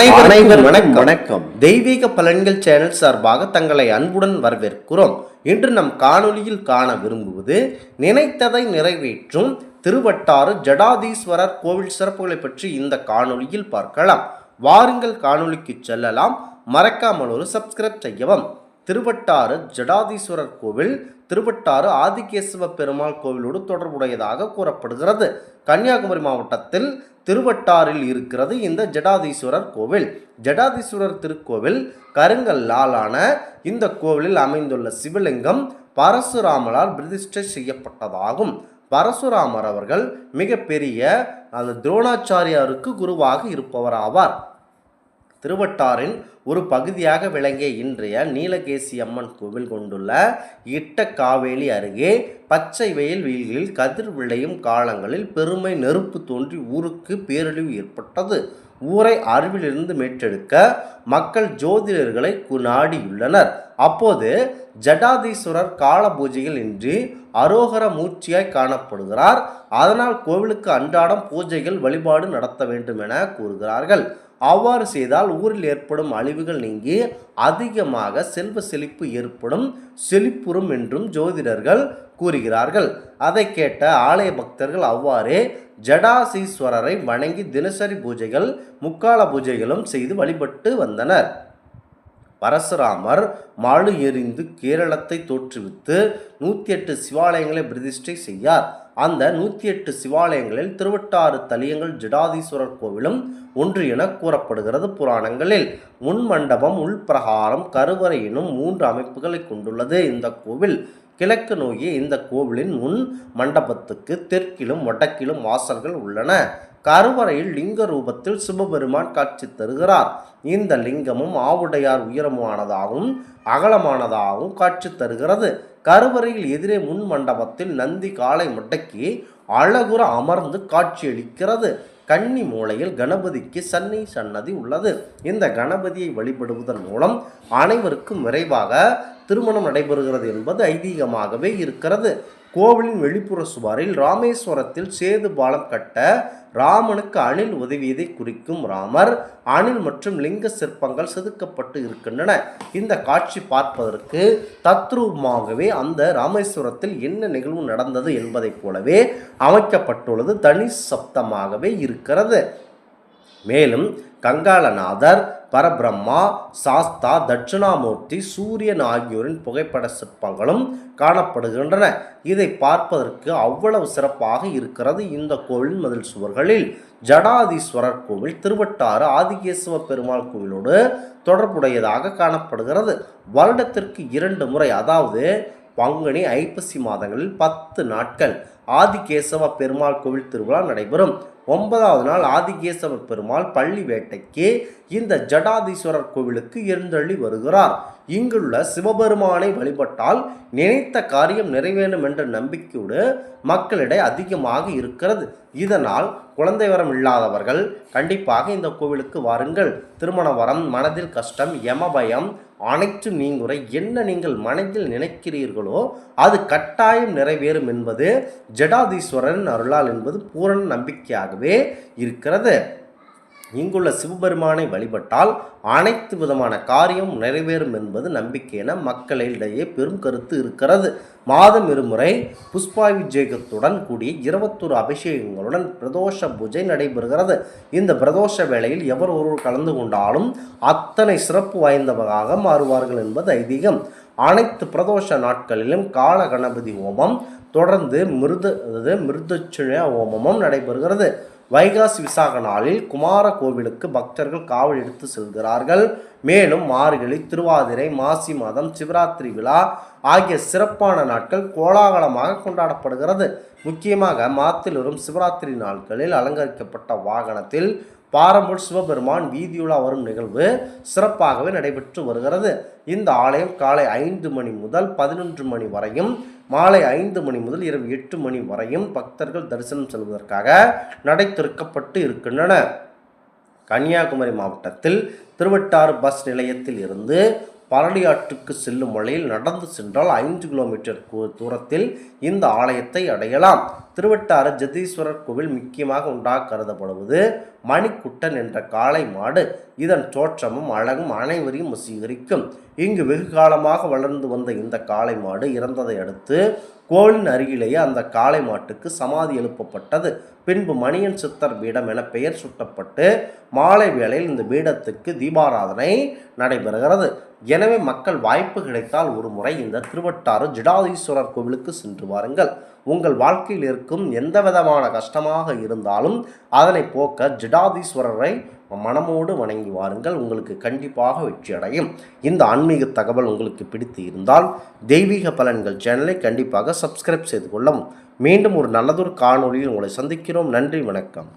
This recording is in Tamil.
அனைவரும் வணக்கம். வணக்கம். தெய்வீக பலன்கள் சேனல் சார்பாக தங்களை அன்புடன் வரவேற்கிறோம். இன்று நம் காணொளியில் காண விரும்புவது நினைத்ததை நிறைவேற்றும் திருவட்டாறு ஜடாதீஸ்வரர் கோவில் சிறப்புகளை பற்றி இந்த காணொளியில் பார்க்கலாம். வாருங்கள் காணொளிக்கு செல்லலாம். மறக்காமல் ஒரு சப்ஸ்கிரைப் செய்யவும். திருவட்டாறு ஜடாதீஸ்வரர் கோவில் திருவட்டாறு ஆதிகேசவ பெருமாள் கோவிலோடு தொடர்புடையதாக கூறப்படுகிறது. கன்னியாகுமரி மாவட்டத்தில் திருவட்டாறில் இருக்கிறது இந்த ஜடாதீஸ்வரர் கோவில். ஜடாதீஸ்வரர் திருக்கோவில் கருங்கல்லாலான இந்த கோவிலில் அமைந்துள்ள சிவலிங்கம் பரசுராமரால் பிரதிஷ்டை செய்யப்பட்டதாகும். பரசுராமர் அவர்கள் மிகப்பெரிய அந்த துரோணாச்சாரியாருக்கு குருவாக இருப்பவர் ஆவார். திருவட்டாரின் ஒரு பகுதியாக விளங்கிய இன்றைய நீலகேசி அம்மன் கோவில் கொண்டுள்ள இட்டக்காவேலி அருகே பச்சை வெயில் வீல்களில் கதிர் விளையும் காலங்களில் பெருமை நெருப்பு தோன்றி ஊருக்கு பேரழிவு ஏற்பட்டது. ஊரை அறிவிலிருந்து மீட்டெடுக்க மக்கள் ஜோதிடர்களை கு- நாடியுள்ளனர் அப்போது ஜடாதீஸ்வரர் கால பூஜைகள் இன்றி அரோகர மூர்த்தியாய் காணப்படுகிறார். அதனால் கோவிலுக்கு அன்றாடம் பூஜைகள் வழிபாடு நடத்த வேண்டும் என கூறுகிறார்கள். அவ்வாறு செய்தால் ஊரில் ஏற்படும் அழிவுகள் நீங்கி அதிகமாக செல்வ செழிப்பு ஏற்படும் செழிப்புறும் என்றும் ஜோதிடர்கள் கூறுகிறார்கள். அதை கேட்ட ஆலய பக்தர்கள் அவ்வாறே ஜடாசீஸ்வரரை வணங்கி தினசரி பூஜைகள் முக்கால பூஜைகளும் செய்து வழிபட்டு வந்தனர். பரசுராமர் மழு எறிந்து கேரளத்தை தோற்றுவித்து நூற்றி எட்டு சிவாலயங்களை பிரதிஷ்டை செய்யார். அந்த நூற்றி எட்டு சிவாலயங்களில் திருவட்டாறு தலியங்கள் ஜடாதீஸ்வரர் கோவிலும் ஒன்று என கூறப்படுகிறது புராணங்களில். முன் மண்டபம் உள்பிரகாரம் கருவறை எனும் மூன்று அமைப்புகளை கொண்டுள்ளது இந்த கோவில். கிழக்கு நோக்கி இந்த கோவிலின் முன் மண்டபத்துக்கு தெற்கிலும் வடக்கிலும் வாசல்கள் உள்ளன. கருவறையில் லிங்க ரூபத்தில் சிவபெருமான் காட்சி தருகிறார். இந்த லிங்கமும் ஆவுடையார் உயரமானதாகவும் அகலமானதாகவும் காட்சி தருகிறது. கருவறையில் எதிரே முன் மண்டபத்தில் நந்தி காலை முடக்கி அழகுற அமர்ந்து காட்சியளிக்கிறது. கன்னி மூலையில் கணபதிக்கு சன்னி சன்னதி உள்ளது. இந்த கணபதியை வழிபடுவதன் மூலம் அனைவருக்கும் விரைவாக திருமணம் நடைபெறுகிறது என்பது ஐதீகமாகவே இருக்கிறது. கோவிலின் வெளிப்புற சுவரில் ராமேஸ்வரத்தில் சேது பாலம் கட்ட ராமனுக்கு அணில் உதவியதை குறிக்கும் ராமர் அணில் மற்றும் லிங்க சிற்பங்கள் செதுக்கப்பட்டு இருக்கின்றன. இந்த காட்சி பார்ப்பதற்கு தத்ரூபமாகவே அந்த ராமேஸ்வரத்தில் என்ன நிகழ்வு நடந்தது என்பதைப் போலவே அமைக்கப்பட்டுள்ளது தனி சப்தமாகவே இருக்கிறது. மேலும் கங்காளநாதர் பரபிரம்மா சாஸ்தா தட்சிணாமூர்த்தி சூரியன் ஆகியோரின் புகைப்பட சிற்பங்களும் காணப்படுகின்றன. இதை பார்ப்பதற்கு அவ்வளவு சிறப்பாக இருக்கிறது இந்த கோவில் மதில் சுவர்களில். ஜடாதீஸ்வரர் கோவில் திருவட்டாறு ஆதிகேசவ பெருமாள் கோவிலோடு தொடர்புடையதாக காணப்படுகிறது. வருடத்திற்கு இரண்டு முறை அதாவது பங்குனி ஐப்பசி மாதங்களில் பத்து நாட்கள் ஆதிகேசவ பெருமாள் கோவில் திருவிழா நடைபெறும். ஒன்பதாவது நாள் ஆதிகேசவ பெருமாள் பள்ளி வேட்டைக்கு இந்த ஜடாதீஸ்வரர் கோவிலுக்கு எழுந்தள்ளி வருகிறார். இங்குள்ள சிவபெருமானை வழிபட்டால் நினைத்த காரியம் நிறைவேறும் என்ற நம்பிக்கையோடு மக்களிடையே அதிகமாக இருக்கிறது. இதனால் குழந்தை வரம் இல்லாதவர்கள் கண்டிப்பாக இந்த கோவிலுக்கு வாருங்கள். திருமண வரம் மனதில் கஷ்டம் யமபயம் அனைத்தும் நீங்குற என்ன நீங்கள் மனதில் நினைக்கிறீர்களோ அது கட்டாயம் நிறைவேறும் என்பது ஜடாதீஸ்வரன் அருளால் என்பது பூரண நம்பிக்கையாகும். நம்பிக்கையாகவே இருக்கிறது. இங்குள்ள சிவபெருமானை வழிபட்டால் அனைத்து விதமான காரியம் நிறைவேறும் என்பது நம்பிக்கை என மக்களிடையே பெரும் கருத்து இருக்கிறது. மாதம் இருமுறை புஷ்பாபிஷேகத்துடன் கூடிய இருபத்தொரு அபிஷேகங்களுடன் பிரதோஷ பூஜை நடைபெறுகிறது. இந்த பிரதோஷ வேளையில் எவர் ஒருவர் கலந்து கொண்டாலும் அத்தனை சிறப்பு வாய்ந்தவராக மாறுவார்கள் என்பது ஐதீகம். அனைத்து பிரதோஷ நாட்களிலும் கால கணபதி ஹோமம் தொடர்ந்து மிருத மிருதச்சுழ மிருதட்சண ஹோமமும் நடைபெறுகிறது. வைகாசி விசாக நாளில் குமார கோவிலுக்கு பக்தர்கள் காவல் எடுத்து செல்கிறார்கள். மேலும் மார்கழி திருவாதிரை மாசி மாதம் சிவராத்திரி விழா ஆகிய சிறப்பான நாட்கள் கோலாகலமாக கொண்டாடப்படுகிறது. முக்கியமாக மாத்தில் வரும் சிவராத்திரி நாட்களில் அலங்கரிக்கப்பட்ட வாகனத்தில் பாரம்பூர் சிவபெருமான் வீதியுலா வரும் நிகழ்வு சிறப்பாகவே நடைபெற்று வருகிறது. இந்த ஆலயம் காலை ஐந்து மணி முதல் பதினொன்று மணி வரையும் மாலை ஐந்து மணி முதல் இரவு எட்டு மணி வரையும் பக்தர்கள் தரிசனம் செல்வதற்காக நடை திறக்கப்பட்டு இருக்கின்றன. கன்னியாகுமரி மாவட்டத்தில் திருவட்டாறு பஸ் நிலையத்தில் இருந்து பரளியாற்றுக்கு செல்லும் வழியில் நடந்து சென்றால் ஐந்து கிலோமீட்டர் தூரத்தில் இந்த ஆலயத்தை அடையலாம். திருவட்டாறு ஜெதீஸ்வரர் கோவில் முக்கியமாக உண்டாக கருதப்படுவது மணிக்குட்டன் என்ற காளை மாடு. இதன் தோற்றமும் அழகும் அனைவரையும் வசீகரிக்கும். இங்கு வெகு காலமாக வளர்ந்து வந்த இந்த காளை மாடு இறந்ததை அடுத்து கோவிலின் அருகிலேயே அந்த காளை மாட்டுக்கு சமாதி எழுப்பப்பட்டது. பின்பு மணியன் சித்தர் பீடம் என பெயர் சுட்டப்பட்டு மாலை வேளையில் இந்த பீடத்துக்கு தீபாராதனை நடைபெறுகிறது. எனவே மக்கள் வாய்ப்பு கிடைத்தால் ஒரு முறை இந்த திருவட்டாறு ஜிடாதீஸ்வரர் கோவிலுக்கு சென்று வாருங்கள். உங்கள் வாழ்க்கையில் இருக்கும் எந்த விதமான கஷ்டமாக இருந்தாலும் அதனை போக்க ஜிடாதீஸ்வரரை மனமோடு வணங்கி வாருங்கள். உங்களுக்கு கண்டிப்பாக வெற்றி அடையும். இந்த ஆன்மீக தகவல் உங்களுக்கு பிடித்து இருந்தால் தெய்வீக பலன்கள் சேனலை கண்டிப்பாக சப்ஸ்கிரைப் செய்து கொள்ளவும். மீண்டும் ஒரு நல்லதொரு காணொலியில் உங்களை சந்திக்கிறோம். நன்றி வணக்கம்.